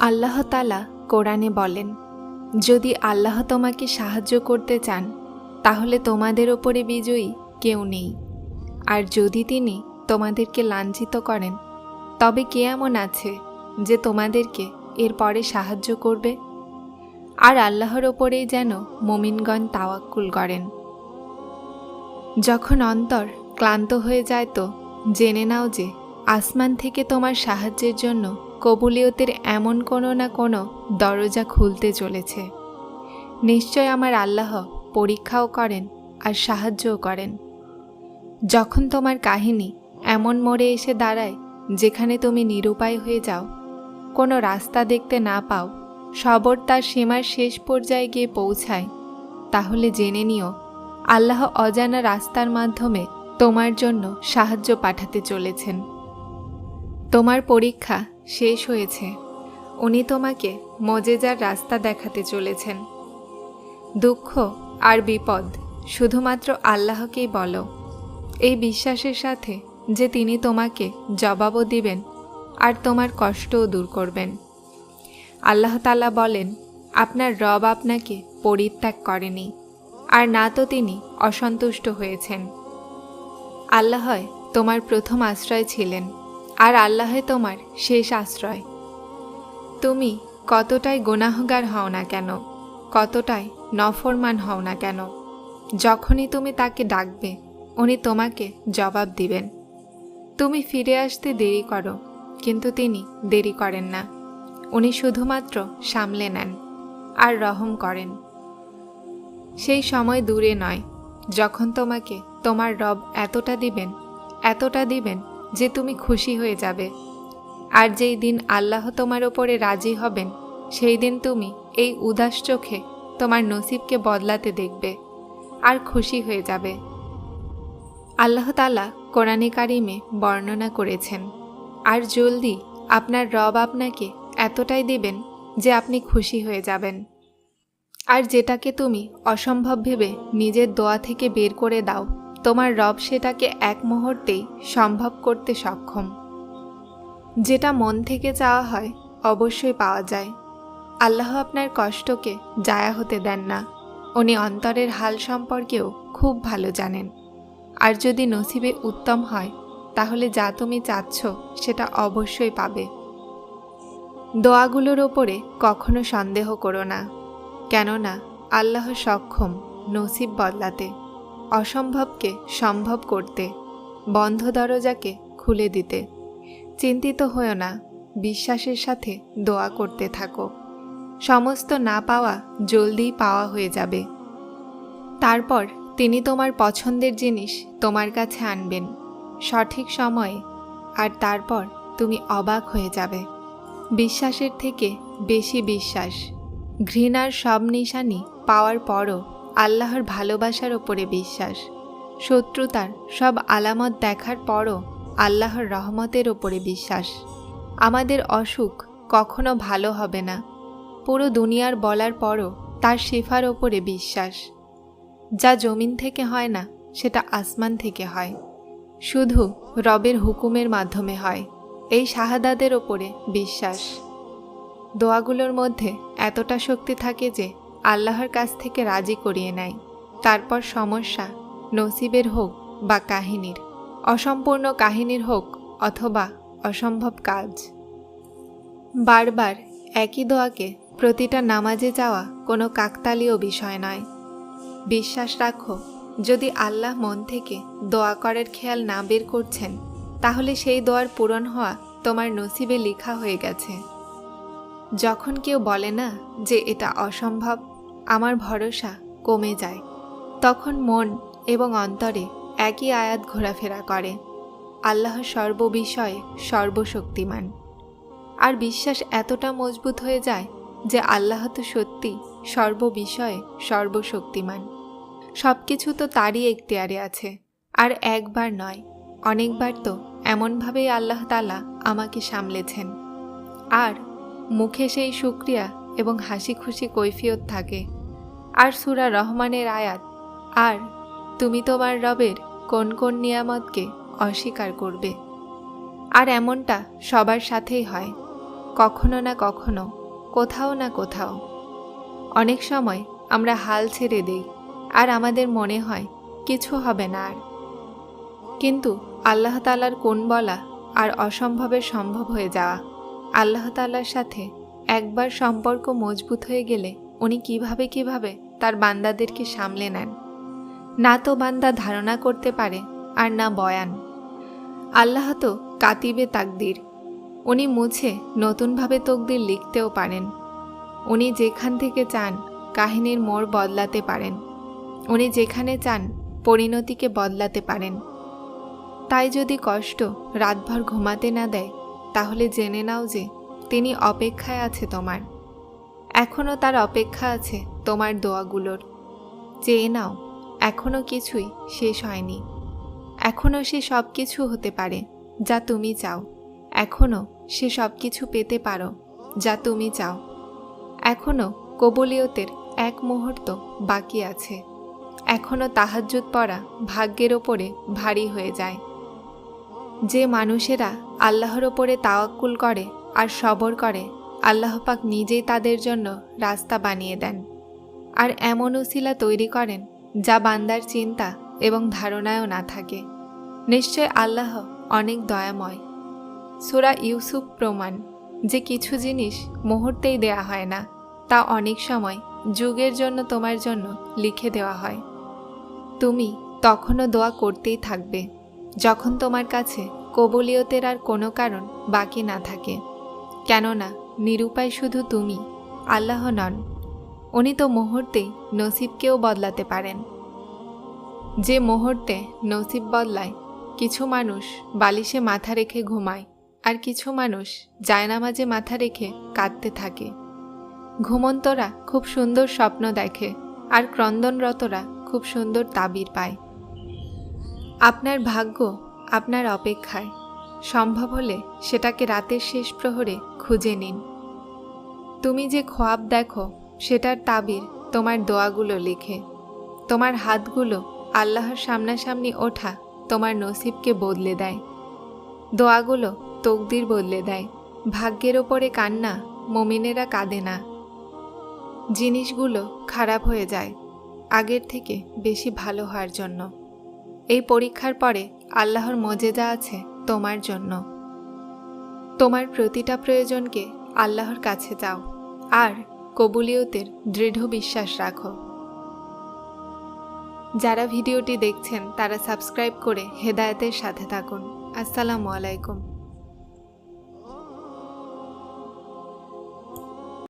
আল্লাহ তালা কোরআনে বলেন, যদি আল্লাহ তোমাকে সাহায্য করতে চান, তাহলে তোমাদের ওপরে বিজয়ী কেউ নেই। আর যদি তিনি তোমাদেরকে লাঞ্ছিত করেন, তবে কে এমন আছে যে তোমাদেরকে এরপরে সাহায্য করবে? আর আল্লাহর ওপরেই যেন মোমিনগণ তাওয়াক্কুল করেন। যখন অন্তর ক্লান্ত হয়ে যায় তো, জেনে নাও যে আসমান থেকে তোমার সাহায্যের জন্য কবুলিয়তের এমন কোনো না কোনো দরজা খুলতে চলেছে। নিশ্চয় আমার আল্লাহ পরীক্ষাও করেন আর সাহায্যও করেন। যখন তোমার কাহিনী এমন মোড়ে এসে দাঁড়ায় যেখানে তুমি নিরুপায় হয়ে যাও, কোনো রাস্তা দেখতে না পাও, সবর তার সীমার শেষ পর্যায়ে গিয়ে পৌঁছায়, তাহলে জেনে নিও, আল্লাহ অজানা রাস্তার মাধ্যমে তোমার জন্য সাহায্য পাঠাতে চলেছেন। তোমার পরীক্ষা শেষ হয়েছে। উনি তোমাকে মজেজার রাস্তা দেখাতে চলেছেন। দুঃখ আর বিপদ শুধুমাত্র আল্লাহকেই বলো। এই বিশ্বাসের সাথে যে তিনি তোমাকে জবাবও দিবেন আর তোমার কষ্টও দূর করবেন। আল্লাহ বলেন, আপনার রব আপনাকে পরিত্যাগ করেনি, আর না তো তিনি অসন্তুষ্ট হয়েছেন। আল্লাহয় তোমার প্রথম আশ্রয় ছিলেন। আর আল্লাহে তোমার শেষ আশ্রয়। তুমি কতটাই গুনাহগার হও না কেন? কতটাই নফরমান হও না কেন? যখনই তুমি তাকে ডাকবে, উনি তোমাকে জবাব দিবেন। তুমি ফিরে আসতে দেরি করো, কিন্তু তিনি দেরি করেন না। উনি শুধুমাত্র সামলে নেন আর রহম করেন। সেই সময় দূরে নয়, যখন তোমাকে তোমার রব এতটা দিবেন এতটা দিবেন যে তুমি খুশি হয়ে যাবে। আর যেই দিন আল্লাহ তোমার ওপরে রাজি হবেন, সেই দিন তুমি এই উদাস চোখে তোমার নসিবকে বদলাতে দেখবে আর খুশি হয়ে যাবে। আল্লাহ তালা কোরআনে কারিমে বর্ণনা করেছেন, আর জলদি আপনার রব আপনাকে এতটাই দেবেন যে আপনি খুশি হয়ে যাবেন। আর যেটাকে তুমি অসম্ভব ভেবে নিজের দোয়া থেকে বের করে দাও তোমার রব সেটাকে এক মুহূর্তেই সম্ভব করতে সক্ষম। যেটা মন থেকে চাওয়া হয়, অবশ্যই পাওয়া যায়। আল্লাহ আপনার কষ্টকে জায়া হতে দেন না। উনি অন্তরের হাল সম্পর্কেও খুব ভালো জানেন। আর যদি নসিবে উত্তম হয়, তাহলে যা তুমি চাচ্ছ, সেটা অবশ্যই পাবে। দোয়াগুলোর ওপরে কখনো সন্দেহ করো না। কেননা, আল্লাহ সক্ষম নসিব বদলাতে। অসম্ভবকে সম্ভব করতে, বন্ধ দরজাকে খুলে দিতে। চিন্তিত হয়েও না, বিশ্বাসের সাথে দোয়া করতে থাকো। সমস্ত না পাওয়া জলদিই পাওয়া হয়ে যাবে। তারপর তিনি তোমার পছন্দের জিনিস তোমার কাছে আনবেন। সঠিক সময়ে, আর তারপর তুমি অবাক হয়ে যাবে। বিশ্বাসের থেকে বেশি বিশ্বাস। ঘৃণার সব নিশানি পাওয়ার পরও আল্লাহর ভালোবাসার ওপরে বিশ্বাস। শত্রুতার সব আলামত দেখার পরও আল্লাহর রহমতের ওপরে বিশ্বাস। আমাদের অসুখ কখনো ভালো হবে না। পুরো দুনিয়ার বলার পরও তার শেফার ওপরে বিশ্বাস। যা জমিন থেকে হয় না, সেটা আসমান থেকে হয়। শুধু রবের হুকুমের মাধ্যমে হয়, এই শাহাদাদের ওপরে বিশ্বাস। দোয়াগুলোর মধ্যে এতটা শক্তি থাকে যে আল্লাহর কাছ থেকে রাজি করিয়ে নেয়। তারপর সমস্যা নসিবের হোক বা কাহিনীর, অসম্পূর্ণ কাহিনীর হোক অথবা অসম্ভব কাজ। বারবার একই দোয়াকে প্রতিটা নামাজে যাওয়া কোনো কাকতালীয় বিষয় নয়। বিশ্বাস রাখো, যদি আল্লাহ মন থেকে দোয়া করার খেয়াল না বের করছেন, তাহলে সেই দোয়ার পূরণ হওয়া তোমার নসিবে লেখা হয়ে গেছে। যখন কেউ বলে না যে এটা অসম্ভব আমার ভরসা কমে যায়। তখন মন এবং অন্তরে একই আয়াত ঘোরাফেরা করে। আল্লাহ সর্ববিষয়ে সর্বশক্তিমান। আর বিশ্বাস এতটা মজবুত হয়ে যায় যে আল্লাহ তো সত্যি সর্ববিষয়ে সর্বশক্তিমান। সব কিছু তো তারই এখতিয়ারে আছে, আর একবার নয়, অনেকবার তো এমনভাবেই আল্লাহ তালা আমাকে সামলেছেন। আর মুখে সেই শুক্রিয়া এবং হাসি খুশি কৈফিয়ত থাকে। আর সুরা রহমানের আয়াত, আর তুমি তোমার রবের কোন কোন নিয়ামতকে অস্বীকার করবে? আর এমনটা সবার সাথেই হয়, কখনো না কখনো, কোথাও না কোথাও। অনেক সময় আমরা হাল ছেড়ে দেই, আর আমাদের মনে হয় কিছু হবে না আর। কিন্তু আল্লাহ তালার কোন বলা আর অসম্ভবের সম্ভব হয়ে যাওয়া, আল্লাহ তালার সাথে একবার সম্পর্ক মজবুত হয়ে গেলে উনি কীভাবে কীভাবে তার বান্দাদেরকে সামলে নেন। না তো বান্দা ধারণা করতে পারে আর না বয়ান। আল্লাহ তো কাতিবে তাকদির। উনি মুছে নতুনভাবে তকদির লিখতেও পারেন। উনি যেখান থেকে চান কাহিনীর মোড় বদলাতে পারেন। উনি যেখানে চান পরিণতিকে বদলাতে পারেন। তাই যদি কষ্ট রাতভর ঘুমাতে না দেয়, তাহলে জেনে নাও যে তিনি অপেক্ষায় আছে তোমার। এখনও তার অপেক্ষা আছে তোমার দোয়াগুলোর। চেয়ে নাও এখনও কিছুই শেষ হয়নি। এখনও সে সব কিছু হতে পারে, যা তুমি চাও। এখনও সে সব কিছু পেতে পারো, যা তুমি চাও। এখনও কবুলিয়তের এক মুহূর্ত বাকি আছে। এখনও তাহাজ্জুদ পড়া ভাগ্যের ওপরে ভারী হয়ে যায়। যে মানুষেরা আল্লাহর ওপরে তাওয়াক্কুল করে আর সবর করে, আল্লাহ পাক নিজেই তাদের জন্য রাস্তা বানিয়ে দেন। আর এমন উসিলা তৈরি করেন, যা বান্দার চিন্তা এবং ধারণায়ও না থাকে। নিশ্চয় আল্লাহ অনেক দয়াময়। সুরা ইউসুফ প্রমাণ, যে কিছু জিনিস মুহূর্তেই দেয়া হয় না, তা অনেক সময় যুগের জন্য তোমার জন্য লিখে দেওয়া হয়। তুমি তখনও দোয়া করতেই থাকবে, যখন তোমার কাছে কবুলিয়তের আর কোনো কারণ বাকি না থাকে। কেননা নিরুপায় শুধু তুমি, আল্লাহ নন, উনি তো মুহূর্তেই নসিবকেও বদলাতে পারেন। যে মুহূর্তে নসিব বদলায়, কিছু মানুষ বালিশে মাথা রেখে ঘুমায়, আর কিছু মানুষ জায়নামাজে মাথা রেখে কাঁদতে থাকে। ঘুমন্তরা খুব সুন্দর স্বপ্ন দেখে, আর ক্রন্দনরতরা খুব সুন্দর তাবির পায়। আপনার ভাগ্য আপনার অপেক্ষায়। সম্ভব হলে সেটাকে রাতের শেষ প্রহরে খুঁজে নিন। তুমি যে খোয়াব দেখো, সেটার তাবির তোমার দোয়াগুলো লেখে। তোমার হাতগুলো আল্লাহর সামনাসামনি ওঠা তোমার নসিবকে বদলে দেয়। দোয়াগুলো তকদির বদলে দেয়। ভাগ্যের ওপরে কান্না মমিনেরা কাঁদে না। জিনিসগুলো খারাপ হয়ে যায়, আগের থেকে বেশি ভালো হওয়ার জন্য। এই পরীক্ষার পরে আল্লাহর মজেদা আছে তোমার জন্য। তোমার প্রতিটা প্রয়োজনকে আল্লাহর কাছে যাও আর কবুলিয়তের দৃঢ় বিশ্বাস রাখো। যারা ভিডিওটি দেখছেন, তারা সাবস্ক্রাইব করে হেদায়তের সাথে থাকুন। আসসালামু আলাইকুম।